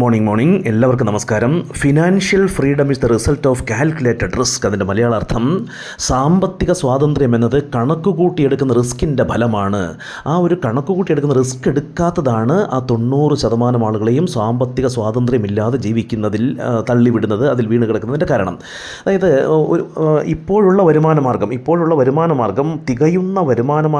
Morning morning എല്ലാവർക്കും നമസ്കാരം. Financial freedom is the result of calculated risk അതിന്റെ മലയാള അർത്ഥം സാമ്പത്തിക സ്വാതന്ത്ര്യം എന്നത് കണക്ക് കൂട്ടിയെടുക്കുന്ന റിസ്കിന്റെ ഫലമാണ്. ആ ഒരു കണക്ക് കൂട്ടിയെടുക്കുന്ന റിസ്ക് എടുക്കാത്തതാണ് ആ തൊണ്ണൂറ് ശതമാനം ആളുകളെയും സാമ്പത്തിക സ്വാതന്ത്ര്യമില്ലാതെ ജീവിക്കുന്നതിൽ തള്ളിവിടുന്നത് അതിൽ വീണ് കിടക്കുന്നതിന്റെ കാരണം. അതായത് ഒരു ഇപ്പോഴുള്ള വരുമാന മാർഗം ഇപ്പോഴുള്ള വരുമാന മാർഗം തികയുന്ന വരുമാന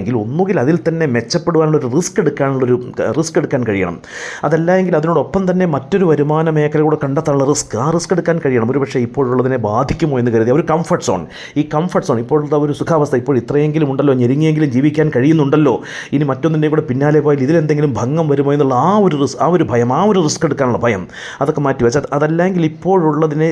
എങ്കിൽ ഒന്നുകിൽ അതിൽ തന്നെ മെച്ചപ്പെടുവാനുള്ളൊരു റിസ്ക് എടുക്കാനുള്ളൊരു റിസ്ക് എടുക്കാൻ കഴിയണം. അതല്ല എങ്കിൽ അതിനോടൊപ്പം തന്നെ മറ്റൊരു വരുമാന മേഖല കൂടെ കണ്ടെത്താനുള്ള റിസ്ക്. ആ റിസ്ക് എടുക്കാൻ കഴിയണം. ഒരു പക്ഷേ ഇപ്പോഴുള്ളതിനെ ബാധിക്കുമോ എന്ന് കരുതി. ഒരു കംഫർട്ട് സോൺ ഈ കംഫർട്ട് സോൺ ഇപ്പോഴത്തെ ഒരു സുഖാവസ്ഥ ഇപ്പോൾ ഇത്രയെങ്കിലും ഉണ്ടല്ലോ. ഞെരുങ്ങിയെങ്കിലും ജീവിക്കാൻ കഴിയുന്നുണ്ടല്ലോ. ഇനി മറ്റൊന്നിന്റെ കൂടെ പിന്നാലെ പോയാൽ ഇതിലെന്തെങ്കിലും ഭംഗം വരുമോ എന്നുള്ള ആ ഒരു റിസ്ക് ആ ഒരു ഭയം ആ ഒരു റിസ്ക് എടുക്കാനുള്ള ഭയം അതൊക്കെ മാറ്റി വെച്ചാൽ അതല്ലെങ്കിൽ ഇപ്പോഴുള്ളതിനെ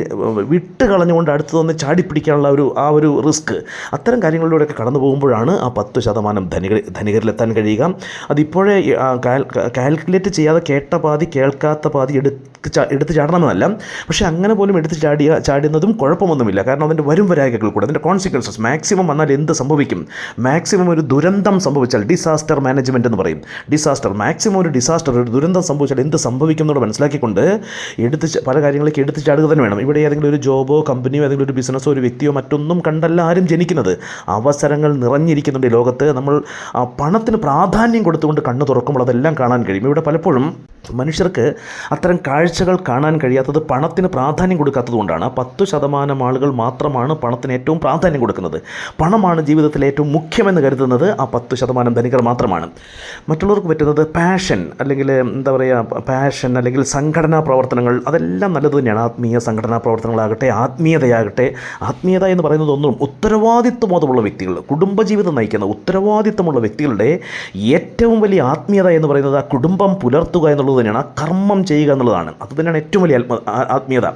വിട്ട് കളഞ്ഞുകൊണ്ട് അടുത്ത് തന്നെ ചാടിപ്പിടിക്കാനുള്ള ഒരു ആ ഒരു റിസ്ക്. അത്തരം കാര്യങ്ങളിലൂടെയൊക്കെ കടന്നു പോകുമ്പോഴാണ് ആ പത്ത് ശതമാനം ധനിക ധനികരിലെത്താൻ കഴിയുക. അതിപ്പോഴേ കാൽക്കുലേറ്റ് ചെയ്യാതെ കേട്ട പാതി കേൾക്കാത്ത പാതി എടുത്ത് എടുത്ത് ചാടണമെന്നല്ല. പക്ഷേ അങ്ങനെ പോലും എടുത്ത് ചാടിയ ചാടുന്നതും കുഴപ്പമൊന്നുമില്ല. കാരണം അതിന്റെ വരും വരായകൾ കൂടെ അതിന്റെ കോൺസിക്വൻസസ് മാക്സിമം വന്നാൽ എന്ത് സംഭവിക്കും? മാക്സിമം ഒരു ദുരന്തം സംഭവിച്ചാൽ ഡിസാസ്റ്റർ മാനേജ്മെന്റ് എന്ന് പറയും. ഡിസാസ്റ്റർ മാക്സിമം ഒരു ഡിസാസ്റ്റർ ഒരു ദുരന്തം സംഭവിച്ചാൽ എന്ത് സംഭവിക്കും എന്നുള്ളത് മനസ്സിലാക്കിക്കൊണ്ട് എടുത്ത് പല കാര്യങ്ങളിലേക്ക് എടുത്ത് ചാടുക തന്നെ വേണം. ഇവിടെ ഏതെങ്കിലും ഒരു ജോബോ കമ്പനിയോ ഏതെങ്കിലും ഒരു ബിസിനസ്സോ ഒരു വ്യക്തിയോ മറ്റൊന്നും കണ്ടല്ല ആരും ജനിക്കുന്നത്. അവസരങ്ങൾ നിറഞ്ഞിരിക്കുന്നുണ്ട് ഈ ലോകത്ത്. നമ്മൾ പണത്തിന് പ്രാധാന്യം കൊടുത്തുകൊണ്ട് കണ്ണ് തുറക്കുമ്പോൾ അതെല്ലാം കാണാൻ കഴിയും. ഇവിടെ പലപ്പോഴും മനുഷ്യർക്ക് അത്തരം കാഴ്ചകൾ കാണാൻ കഴിയാത്തത് പണത്തിന് പ്രാധാന്യം കൊടുക്കാത്തതുകൊണ്ടാണ് ആ പത്ത് ശതമാനം ആളുകൾ മാത്രമാണ് പണത്തിന് ഏറ്റവും പ്രാധാന്യം കൊടുക്കുന്നത്. പണമാണ് ജീവിതത്തിൽ ഏറ്റവും മുഖ്യമെന്ന് കരുതുന്നത് ആ പത്ത് ശതമാനം ധനികർ മാത്രമാണ്. മറ്റുള്ളവർക്ക് പറ്റുന്നത് പാഷൻ അല്ലെങ്കിൽ എന്താ പറയുക പാഷൻ അല്ലെങ്കിൽ സംഘടനാ പ്രവർത്തനങ്ങൾ. അതെല്ലാം നല്ലത് തന്നെയാണ്. ആത്മീയ സംഘടനാ പ്രവർത്തനങ്ങളാകട്ടെ ആത്മീയതയാകട്ടെ. ആത്മീയത എന്ന് പറയുന്നത് ഒന്നും ഉത്തരവാദിത്വബോധമുള്ള വ്യക്തികൾ കുടുംബജീവിതം നയിക്കുന്ന ഉത്തരവാദിത്വമുള്ള വ്യക്തികളുടെ ഏറ്റവും വലിയ ആത്മീയത എന്ന് പറയുന്നത് ആ കുടുംബം പുലർത്തുക എന്നുള്ളത് തന്നെയാണ് ആ കർമ്മം ചെയ്യുക എന്നുള്ളതാണ്. അത് തന്നെയാണ് ഏറ്റവും വലിയ ആത്മ ആത്മീയത.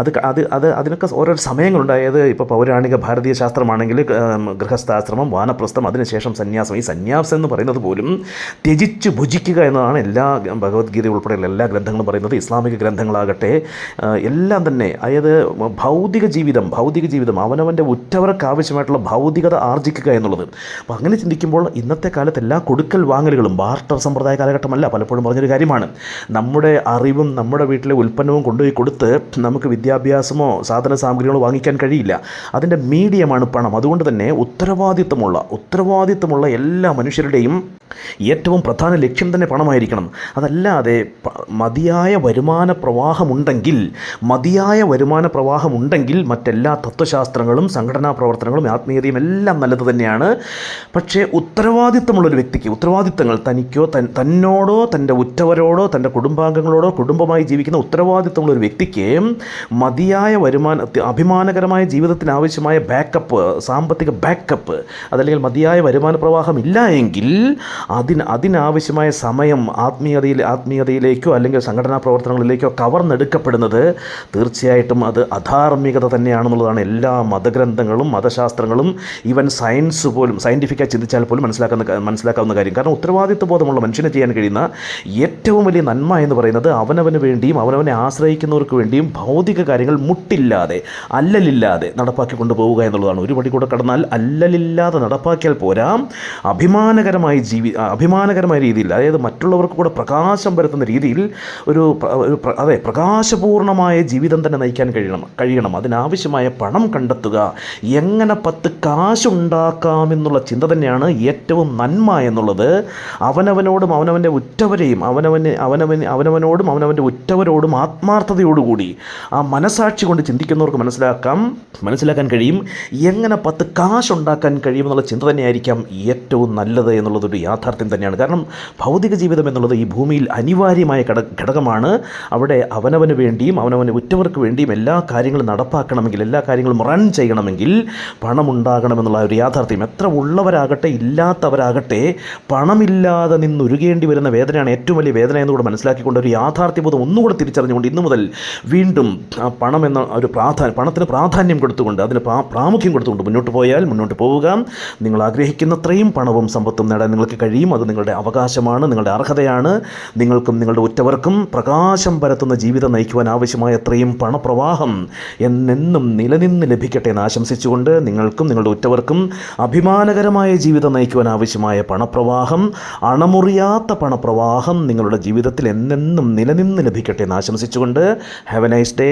അത് അത് അത് അതിനൊക്കെ ഓരോ സമയങ്ങളുണ്ട് അതായത് ഇപ്പോൾ പൗരാണിക ഭാരതീയ ശാസ്ത്രമാണെങ്കിൽ ഗൃഹസ്ഥാശ്രമം വാനപ്രസ്ഥം അതിനുശേഷം സന്യാസം. ഈ സന്യാസം എന്ന് പറയുന്നത് പോലും ത്യജിച്ച് ഭുജിക്കുക എന്നതാണ് എല്ലാ ഭഗവത്ഗീത ഉൾപ്പെടെയുള്ള എല്ലാ ഗ്രന്ഥങ്ങളും പറയുന്നത്. ഇസ്ലാമിക ഗ്രന്ഥങ്ങളാകട്ടെ എല്ലാം തന്നെ. അതായത് ഭൗതിക ജീവിതം ഭൗതിക ജീവിതം അവനവന്റെ ഉറ്റവർക്ക് ആവശ്യമായിട്ടുള്ള ഭൗതികത ആർജിക്കുക എന്നുള്ളത്. അപ്പോൾ അങ്ങനെ ചിന്തിക്കുമ്പോൾ ഇന്നത്തെ കാലത്ത് എല്ലാ കൊടുക്കൽ വാങ്ങലുകളും ബാർട്ടർ സമ്പ്രദായ കാലഘട്ടമല്ല പലപ്പോഴും പറഞ്ഞൊരു കാര്യമാണ്. നമ്മുടെ അറിവും നമ്മുടെ വീട്ടിലെ ഉൽപ്പന്നവും കൊണ്ടുപോയി കൊടുത്ത് നമുക്ക് വിദ്യാഭ്യാസമോ സാധന സാമഗ്രികളോ വാങ്ങിക്കാൻ കഴിയില്ല. അതിന്റെ മീഡിയമാണ് പണം. അതുകൊണ്ട് തന്നെ ഉത്തരവാദിത്വമുള്ള ഉത്തരവാദിത്വമുള്ള എല്ലാ മനുഷ്യരുടെയും ഏറ്റവും പ്രധാന ലക്ഷ്യം തന്നെ പണമായിരിക്കണം. അതല്ലാതെ മതിയായ വരുമാന പ്രവാഹമുണ്ടെങ്കിൽ മതിയായ വരുമാന പ്രവാഹമുണ്ടെങ്കിൽ മറ്റെല്ലാ തത്വശാസ്ത്രങ്ങളും സംഘടനാ പ്രവർത്തനങ്ങളും ആത്മീയതയും എല്ലാം നല്ലത് തന്നെയാണ്. പക്ഷേ ഉത്തരവാദിത്തമുള്ളൊരു വ്യക്തിക്ക് ഉത്തരവാദിത്തങ്ങൾ തനിക്കോ തന്നോടോ തന്റെ ഉറ്റവരോടോ തന്റെ കുടുംബാംഗങ്ങളോടോ കുടുംബമായി ജീവിക്കുന്ന ഉത്തരവാദിത്തമുള്ള ഒരു വ്യക്തിക്ക് മതിയായ വരുമാന അഭിമാനകരമായ ജീവിതത്തിന് ആവശ്യമായ ബാക്കപ്പ് സാമ്പത്തിക ബാക്കപ്പ് അതല്ലെങ്കിൽ മതിയായ വരുമാന പ്രവാഹം ഇല്ല എങ്കിൽ അതിന് അതിനാവശ്യമായ സമയം ആത്മീയതയിൽ ആത്മീയതയിലേക്കോ അല്ലെങ്കിൽ സംഘടനാ പ്രവർത്തനങ്ങളിലേക്കോ കവർന്നെടുക്കപ്പെടുന്നത് തീർച്ചയായിട്ടും അത് അധാർമികത തന്നെയാണെന്നുള്ളതാണ് എല്ലാ മതഗ്രന്ഥങ്ങളും മതശാസ്ത്രങ്ങളും ഈവൻ സയൻസ് പോലും സയന്റിഫിക്കായി ചിന്തിച്ചാൽ പോലും മനസ്സിലാക്കുന്ന മനസ്സിലാക്കാവുന്ന കാര്യം. കാരണം ഉത്തരവാദിത്വ ബോധമുള്ള മനുഷ്യനെ ചെയ്യാൻ കഴിയുന്ന ഏറ്റവും വലിയ നന്മ എന്ന് പറയുന്നത് അവനവന് വേണ്ടിയും അവനവനെ ആശ്രയിക്കുന്നവർക്ക് വേണ്ടിയും ഭൗതിക കാര്യങ്ങൾ മുട്ടില്ലാതെ അല്ലലില്ലാതെ നടപ്പാക്കി കൊണ്ടുപോവുക എന്നുള്ളതാണ്. ഒരു പടി കൂടെ കടന്നാൽ അല്ലലില്ലാതെ നടപ്പാക്കിയാൽ പോരാ. അഭിമാനകരമായി ജീവി അഭിമാനകരമായ രീതിയിൽ അതായത് മറ്റുള്ളവർക്ക് കൂടെ പ്രകാശം പരത്തുന്ന രീതിയിൽ ഒരു അതെ പ്രകാശപൂർണമായ ജീവിതം തന്നെ നയിക്കാൻ കഴിയണം കഴിയണം. അതിനാവശ്യമായ പണം കണ്ടെത്തുക. എങ്ങനെ പത്ത് കാശുണ്ടാക്കാമെന്നുള്ള ചിന്ത തന്നെയാണ് ഏറ്റവും നന്മ എന്നുള്ളത്. അവനവനോടും അവനവന്റെ ഉറ്റവരെയും അവനവന് അവനവന് അവനവനോടും അവനവന്റെ ഉറ്റവരോടും ആത്മാർത്ഥതയോടുകൂടി ആ മനസാക്ഷി കൊണ്ട് ചിന്തിക്കുന്നവർക്ക് മനസ്സിലാക്കാം മനസ്സിലാക്കാൻ കഴിയും. എങ്ങനെ പത്ത് കാശുണ്ടാക്കാൻ കഴിയുമെന്നുള്ള ചിന്ത തന്നെയായിരിക്കാം ഏറ്റവും നല്ലത് എന്നുള്ളതൊരു യാഥാർത്ഥ്യം തന്നെയാണ്. കാരണം ഭൗതിക ജീവിതം എന്നുള്ളത് ഈ ഭൂമിയിൽ അനിവാര്യമായ ഘട ഘടകമാണ്. അവിടെ അവനവന് വേണ്ടിയും അവനവന് ഉറ്റവർക്ക് വേണ്ടിയും എല്ലാ കാര്യങ്ങളും നടപ്പാക്കണമെങ്കിൽ എല്ലാ കാര്യങ്ങളും റൺ ചെയ്യണമെങ്കിൽ പണമുണ്ടാകണമെന്നുള്ള ഒരു യാഥാർത്ഥ്യം. എത്ര ഉള്ളവരാകട്ടെ ഇല്ലാത്തവരാകട്ടെ പണമില്ലാതെ നിന്നുരുകേണ്ടി വരുന്ന വേദനയാണ് ഏറ്റവും വലിയ വേദന എന്നുകൂടെ മനസ്സിലാക്കിക്കൊണ്ട് ഒരു യാഥാർത്ഥ്യബോധം ഒന്നുകൂടെ തിരിച്ചറിഞ്ഞുകൊണ്ട് ഇന്നു മുതൽ വീണ്ടും പണം എന്ന ഒരു പ്രാധാന്യം പണത്തിന് പ്രാധാന്യം കൊടുത്തുകൊണ്ട് അതിന് പ്രാ- പ്രാമുഖ്യം കൊടുത്തുകൊണ്ട് മുന്നോട്ട് പോയാൽ മുന്നോട്ട് പോവുക. നിങ്ങൾ ആഗ്രഹിക്കുന്നത്രയും പണവും സമ്പത്തും നേടാൻ നിങ്ങൾക്ക് കഴിയും. അത് നിങ്ങളുടെ അവകാശമാണ് നിങ്ങളുടെ അർഹതയാണ്. നിങ്ങൾക്കും നിങ്ങളുടെ ഉറ്റവർക്കും പ്രകാശം പരത്തുന്ന ജീവിതം നയിക്കുവാൻ ആവശ്യമായ അത്രയും പണപ്രവാഹം എന്നെന്നും നിലനിന്ന് ലഭിക്കട്ടെ എന്ന് ആശംസിച്ചുകൊണ്ട് നിങ്ങൾക്കും നിങ്ങളുടെ ഉറ്റവർക്കും അഭിമാനകരമായ ജീവിതം നയിക്കുവാൻ ആവശ്യമായ പണപ്രവാഹം അണമുറിയാത്ത പണപ്രവാഹം നിങ്ങളുടെ ജീവിതത്തിൽ എന്നെന്നും എന്നും നിലനിന്ന് ലഭിക്കട്ടെ എന്ന് ആശംസിച്ചുകൊണ്ട് ഹാവ് എ നൈസ് ഡേ